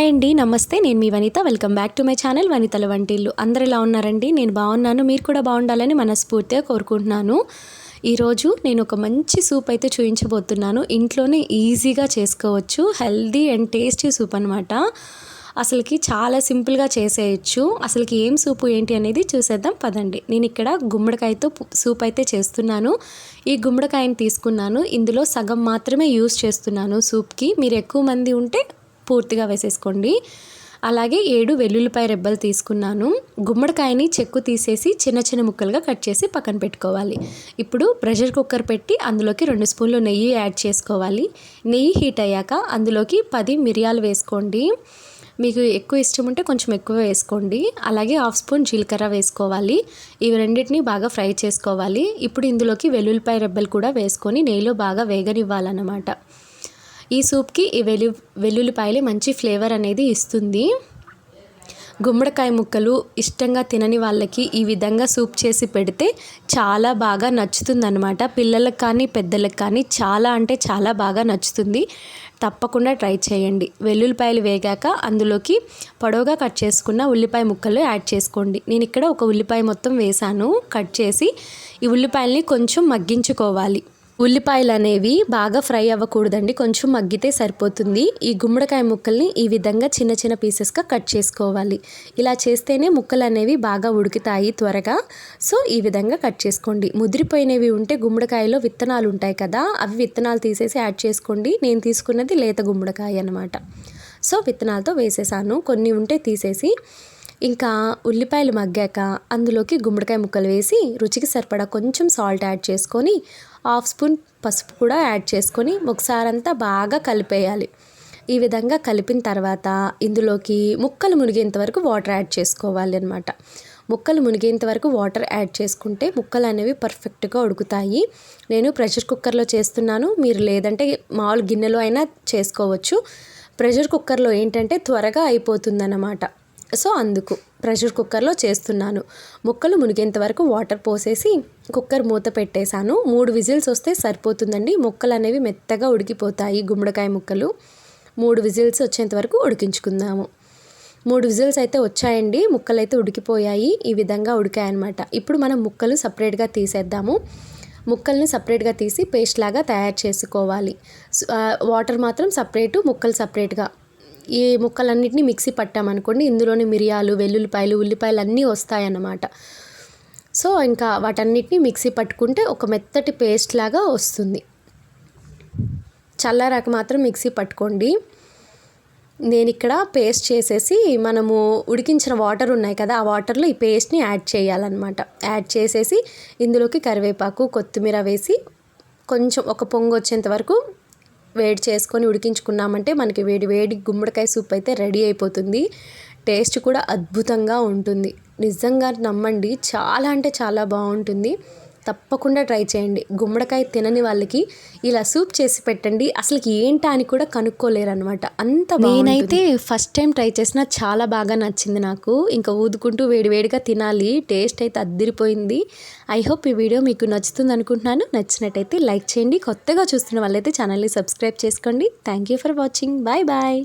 Hi అండి నమస్తే. నేను మీ Vanitha. Welcome back to my channel వనితల వంటిల్లు. అందరు ఎలా ఉన్నారండి? నేను బాగున్నాను. మీరు కూడా బాగుండాలని మనస్ఫూర్తిగా కోరుకుంటున్నాను. ఈరోజు నేను ఒక మంచి సూప్ అయితే చూపించబోతున్నాను ఇంట్లోనే ఈజీగా చేసుకోవచ్చు. హెల్దీ అండ్ టేస్టీ సూప్ అనమాట అసలుకి చాలా సింపుల్గా చేసేయచ్చు. అసలుకి ఏం సూపు ఏంటి అనేది చూసేద్దాం. పదండి. నేను ఇక్కడ గుమ్మడికాయతో సూప్ అయితే చేస్తున్నాను. ఈ గుమ్మడికాయని తీసుకున్నాను. ఇందులో సగం మాత్రమే యూస్ చేస్తున్నాను సూప్కి. మీరు ఎక్కువ మంది ఉంటే పూర్తిగా వేసేసుకోండి. అలాగే ఏడు వెల్లుల్లిపాయ రెబ్బలు తీసుకున్నాను. గుమ్మడికాయని చెక్కు తీసేసి చిన్న చిన్న ముక్కలుగా కట్ చేసి పక్కన పెట్టుకోవాలి. ఇప్పుడు ప్రెషర్ కుక్కర్ పెట్టి అందులోకి రెండు స్పూన్లు నెయ్యి యాడ్ చేసుకోవాలి. నెయ్యి హీట్ అయ్యాక అందులోకి పది మిరియాలు వేసుకోండి. మీకు ఎక్కువ ఇష్టం ఉంటే కొంచెం ఎక్కువ వేసుకోండి. అలాగే హాఫ్ స్పూన్ జీలకర్ర వేసుకోవాలి. ఇవి రెండింటిని బాగా ఫ్రై చేసుకోవాలి. ఇప్పుడు ఇందులోకి వెల్లుల్లిపాయ రెబ్బలు కూడా వేసుకొని నెయ్యిలో బాగా వేగనివ్వాలన్నమాట. ఈ సూప్కి ఈ వెల్లు వెల్లుల్లిపాయలు మంచి ఫ్లేవర్ అనేది ఇస్తుంది. గుమ్మడికాయ ముక్కలు ఇష్టంగా తినని వాళ్ళకి ఈ విధంగా సూప్ చేసి పెడితే చాలా బాగా నచ్చుతుందనమాట పిల్లలకు కానీ పెద్దలకు కానీ చాలా అంటే చాలా బాగా నచ్చుతుంది. తప్పకుండా ట్రై చేయండి. వెల్లుల్లిపాయలు వేగాక అందులోకి పొడవుగా కట్ చేసుకున్న ఉల్లిపాయ ముక్కలు యాడ్ చేసుకోండి. నేను ఇక్కడ ఒక ఉల్లిపాయ మొత్తం వేసాను కట్ చేసి ఈ ఉల్లిపాయల్ని కొంచెం మగ్గించుకోవాలి. ఉల్లిపాయలు అనేవి బాగా ఫ్రై అవ్వకూడదండి. కొంచెం మగ్గితే సరిపోతుంది. ఈ గుమ్మడికాయ ముక్కల్ని ఈ విధంగా చిన్న చిన్న పీసెస్గా కట్ చేసుకోవాలి. ఇలా చేస్తేనే ముక్కలు అనేవి బాగా ఉడుకుతాయి త్వరగా. సో ఈ విధంగా కట్ చేసుకోండి. ముదిరిపోయినవి ఉంటే గుమ్మడికాయలో విత్తనాలు ఉంటాయి కదా అవి విత్తనాలు తీసేసి యాడ్ చేసుకోండి. నేను తీసుకున్నది లేత గుమ్మడికాయ అనమాట సో విత్తనాలతో వేసేసాను. కొన్ని ఉంటే తీసేసి ఇంకా ఉల్లిపాయలు మగ్గాక అందులోకి గుమ్మడికాయ ముక్కలు వేసి రుచికి సరిపడా కొంచెం సాల్ట్ యాడ్ చేసుకొని హాఫ్ స్పూన్ పసుపు కూడా యాడ్ చేసుకొని ఒకసారంతా బాగా కలిపేయాలి. ఈ విధంగా కలిపిన తర్వాత ఇందులోకి ముక్కలు మునిగేంత వరకు వాటర్ యాడ్ చేసుకోవాలి అనమాట ముక్కలు మునిగేంత వరకు వాటర్ యాడ్ చేసుకుంటే ముక్కలు అనేవి పర్ఫెక్ట్గా ఉడుకుతాయి. నేను ప్రెషర్ కుక్కర్లో చేస్తున్నాను. మీరు లేదంటే మామూలు గిన్నెలో అయినా చేసుకోవచ్చు. ప్రెషర్ కుక్కర్లో ఏంటంటే త్వరగా అయిపోతుందన్నమాట. సో అందుకు ప్రెషర్ కుక్కర్లో చేస్తున్నాను. ముక్కలు మునిగేంత వరకు వాటర్ పోసేసి కుక్కర్ మూత పెట్టేశాను. మూడు విజిల్స్ వస్తే సరిపోతుందండి. ముక్కలు అనేవి మెత్తగా ఉడికిపోతాయి గుమ్మడికాయ ముక్కలు. మూడు విజిల్స్ వచ్చేంత వరకు ఉడికించుకుందాము. మూడు విజిల్స్ అయితే వచ్చాయండి. ముక్కలు అయితే ఉడికిపోయాయి. ఈ విధంగా ఉడికాయన్నమాట. ఇప్పుడు మనం ముక్కలు సపరేట్గా తీసేద్దాము. ముక్కల్ని సపరేట్గా తీసి పేస్ట్ లాగా తయారు చేసుకోవాలి. వాటర్ మాత్రం సపరేటు ముక్కలు సపరేట్గా. ఈ ముక్కలన్నిటిని మిక్సీ పట్టామనుకోండి ఇందులోని మిరియాలు వెల్లుల్లిపాయలు ఉల్లిపాయలు అన్నీ వస్తాయన్నమాట. సో ఇంకా వాటన్నిటిని మిక్సీ పట్టుకుంటే ఒక మెత్తటి పేస్ట్ లాగా వస్తుంది. చల్లారాక మాత్రం మిక్సీ పట్టుకోండి. నేను ఇక్కడ పేస్ట్ చేసేసి మనము ఉడికించిన వాటర్ ఉన్నాయి కదా ఆ వాటర్లో ఈ పేస్ట్ని యాడ్ చేయాలన్నమాట. యాడ్ చేసేసి ఇందులోకి కరివేపాకు కొత్తిమీర వేసి కొంచెం ఒక పొంగు వచ్చేంత వరకు వేడి చేసుకొని ఉడికించుకున్నామంటే మనకి వేడి వేడి గుమ్మడికాయ సూప్ అయితే రెడీ అయిపోతుంది. టేస్ట్ కూడా అద్భుతంగా ఉంటుంది. నిజంగా నమ్మండి. చాలా అంటే చాలా బాగుంటుంది. తప్పకుండా ట్రై చేయండి. గుమ్మడికాయ తినని వాళ్ళకి ఇలా సూప్ చేసి పెట్టండి. అసలు ఏంటా అని కూడా కనుక్కోలేరు అనమాట అంత నేనైతే ఫస్ట్ టైం ట్రై చేసిన చాలా బాగా నచ్చింది నాకు. ఇంకా ఊదుకుంటూ వేడివేడిగా తినాలి. టేస్ట్ అయితే అద్దిరిపోయింది. ఐ హోప్ ఈ వీడియో మీకు నచ్చుతుంది అనుకుంటున్నాను. నచ్చినట్టయితే లైక్ చేయండి. కొత్తగా చూస్తున్న వాళ్ళైతే ఛానల్ని సబ్స్క్రైబ్ చేసుకోండి. Thank you for watching. Bye bye.